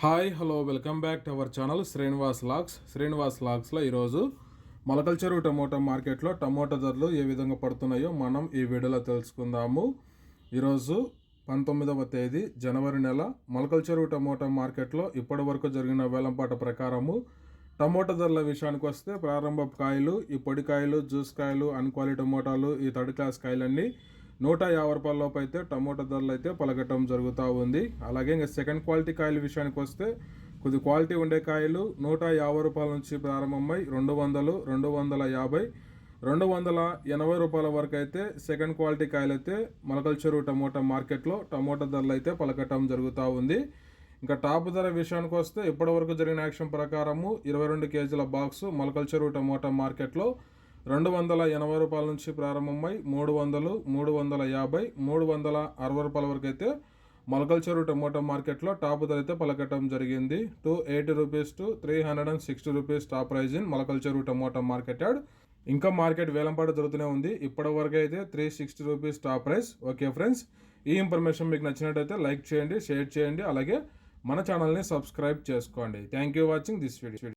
Hi hello welcome back to our channel Srinivas lakhs Srinivas లాక్స్లో ఈరోజు Molakala Cheruvu tomato మార్కెట్లో టమోటా ధరలు ఏ విధంగా పడుతున్నాయో మనం ఈ వీడియోలో తెలుసుకుందాము. ఈరోజు పంతొమ్మిదవ తేదీ జనవరి నెల. మొలకల చెరువు టమోటా మార్కెట్లో ఇప్పటి వరకు జరిగిన వేలంపాట ప్రకారము టమోటా ధరల విషయానికి వస్తే ప్రారంభ కాయలు ఈ పొడి కాయలు జ్యూస్ కాయలు అన్క్వాలిటీ టమోటాలు ఈ థర్డ్ క్లాస్ కాయలన్నీ నూట యాభై రూపాయల లోపు అయితే టమోటా ధరలు అయితే పలకటం జరుగుతూ ఉంది. అలాగే ఇంకా సెకండ్ క్వాలిటీ కాయల విషయానికి వస్తే కొద్ది క్వాలిటీ ఉండే కాయలు నూట యాభై రూపాయల నుంచి ప్రారంభమై రెండు వందలు రెండు వందల యాభై రెండు వందల ఎనభై రూపాయల వరకు అయితే సెకండ్ క్వాలిటీ కాయలు అయితే మొలకల చెరువు టమోటా మార్కెట్లో టమోటా ధరలు అయితే పలకటం జరుగుతూ ఉంది. ఇంకా టాప్ ధర విషయానికి వస్తే ఇప్పటివరకు జరిగిన యాక్షన్ ప్రకారము ఇరవై రెండు కేజీల బాక్సు మొలకల చెరువు టమోటా మార్కెట్లో రెండు వందల ఎనభై రూపాయల నుంచి ప్రారంభమై మూడు వందలు మూడు వందల యాభై మూడు వందల అరవై రూపాయల వరకు అయితే మొలకల చెరువు టమోటా మార్కెట్లో టాప్ ధర అయితే పలకటం జరిగింది. Two eighty rupees to three hundred and sixty rupees top price in Molakala Cheruvu tomato market yard ఇంకా మార్కెట్ వేలంపాట జరుగుతూనే ఉంది. ఇప్పటి వరకు అయితే three sixty rupees top price. Okay friends ఈ ఇన్ఫర్మేషన్ మీకు నచ్చినట్టయితే లైక్ చేయండి షేర్ చేయండి. అలాగే మన ఛానల్ని సబ్స్క్రైబ్ చేసుకోండి. Thank you watching this video.